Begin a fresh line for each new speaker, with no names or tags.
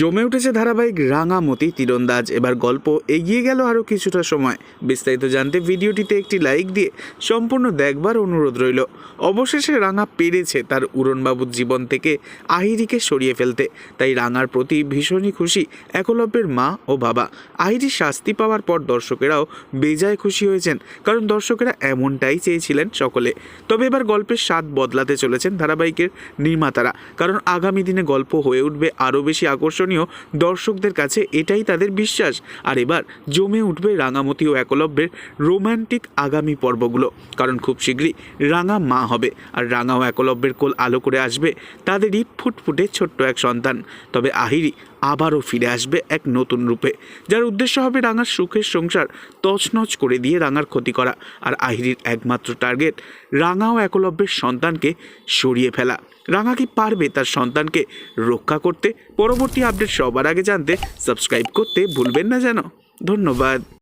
জমে উঠেছে ধারাবাহিক রাঙামতি, তীরন্দাজ। এবার গল্প এগিয়ে গেল আরও কিছুটা সময়। বিস্তারিত জানতে ভিডিওটিতে একটি লাইক দিয়ে সম্পূর্ণ দেখবার অনুরোধ রইল। অবশেষে রাঙা পেরেছে তার উড়নবাবুর জীবন থেকে আহিরিকে সরিয়ে ফেলতে। তাই রাঙার প্রতি ভীষণই খুশি একলব্যের মা ও বাবা। আহিরি শাস্তি পাওয়ার পর দর্শকেরাও বেজায় খুশি হয়েছেন, কারণ দর্শকেরা এমনটাই চেয়েছিলেন সকলে। তবে এবার গল্পের স্বাদ বদলাতে চলেছেন ধারাবাহিকের নির্মাতারা, কারণ আগামী দিনে গল্প হয়ে উঠবে আরও বেশি আকর্ষণীয় দর্শকদের কাছে এটাই তাদের বিশ্বাস। আর এবার জমে উঠবে রাঙামতি ও একলব্যের রোম্যান্টিক আগামী পর্বগুলো। কারণ খুব শীঘ্রই রাঙা মা হবে আর রাঙা ও একলব্যের কোল আলো করে আসবে তাদেরই ফুটফুটে ছোট্ট এক সন্তান। তবে আহিরি আবারও ফিরে আসবে এক নতুন রূপে, যার উদ্দেশ্য হবে রাঙার সুখের সংসার তছনছ করে দিয়ে রাঙার ক্ষতি করা আর আহিরির একমাত্র টার্গেট রাঙা ও একলব্যের সন্তানকে সরিয়ে ফেলা। রাঙা কি পারবে তার সন্তানকে রক্ষা করতে? পরবর্তী আপডেট সবার আগে জানতে সাবস্ক্রাইব করতে ভুলবেন না যেন। ধন্যবাদ।